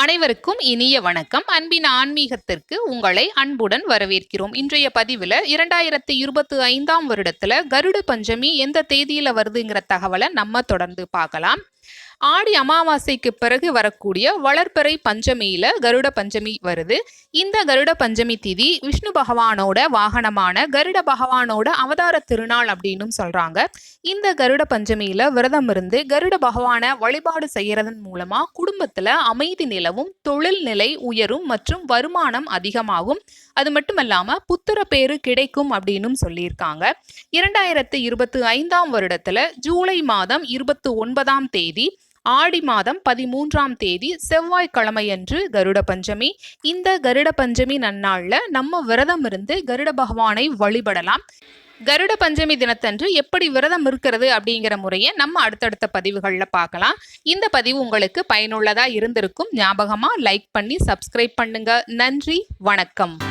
அனைவருக்கும் இனிய வணக்கம். அன்பின் ஆன்மீகத்திற்கு உங்களை அன்புடன் வரவேற்கிறோம். இன்றைய பதிவில் இரண்டாயிரத்தி இருபத்தி ஐந்தாம் வருடத்தில் கருட பஞ்சமி எந்த தேதியில் வருதுங்கிற தகவலை நம்ம தொடர்ந்து பார்க்கலாம். ஆடி அமாவாசைக்கு பிறகு வரக்கூடிய வளர்ப்பறை பஞ்சமியில கருட பஞ்சமி வருது. இந்த கருட பஞ்சமி திதி விஷ்ணு பகவானோட வாகனமான கருட பகவானோட அவதார திருநாள் அப்படின்னு சொல்றாங்க. இந்த கருட பஞ்சமியில விரதம் இருந்து கருட பகவானை வழிபாடு செய்யறதன் மூலமா குடும்பத்துல அமைதி நிலவும் தொழில் நிலை உயரும் மற்றும் வருமானம் அதிகமாகும். அது மட்டும் புத்திர பேரு கிடைக்கும் அப்படின்னும் சொல்லியிருக்காங்க. இரண்டாயிரத்து இருபத்தி ஐந்தாம் வருடத்தில் ஜூலை மாதம் இருபத்தி ஒன்பதாம் தேதி ஆடி மாதம் பதிமூன்றாம் தேதி செவ்வாய்க்கிழமையன்று கருட பஞ்சமி. இந்த கருட பஞ்சமி நன்னாளில் நம்ம விரதம் இருந்து கருட பகவானை வழிபடலாம். கருட பஞ்சமி தினத்தன்று எப்படி விரதம் இருக்கிறது அப்படிங்கிற முறையை நம்ம அடுத்தடுத்த பதிவுகளில் பார்க்கலாம். இந்த பதிவு உங்களுக்கு பயனுள்ளதாக இருந்திருக்கும். ஞாபகமாக லைக் பண்ணி சப்ஸ்கிரைப் பண்ணுங்க. நன்றி வணக்கம்.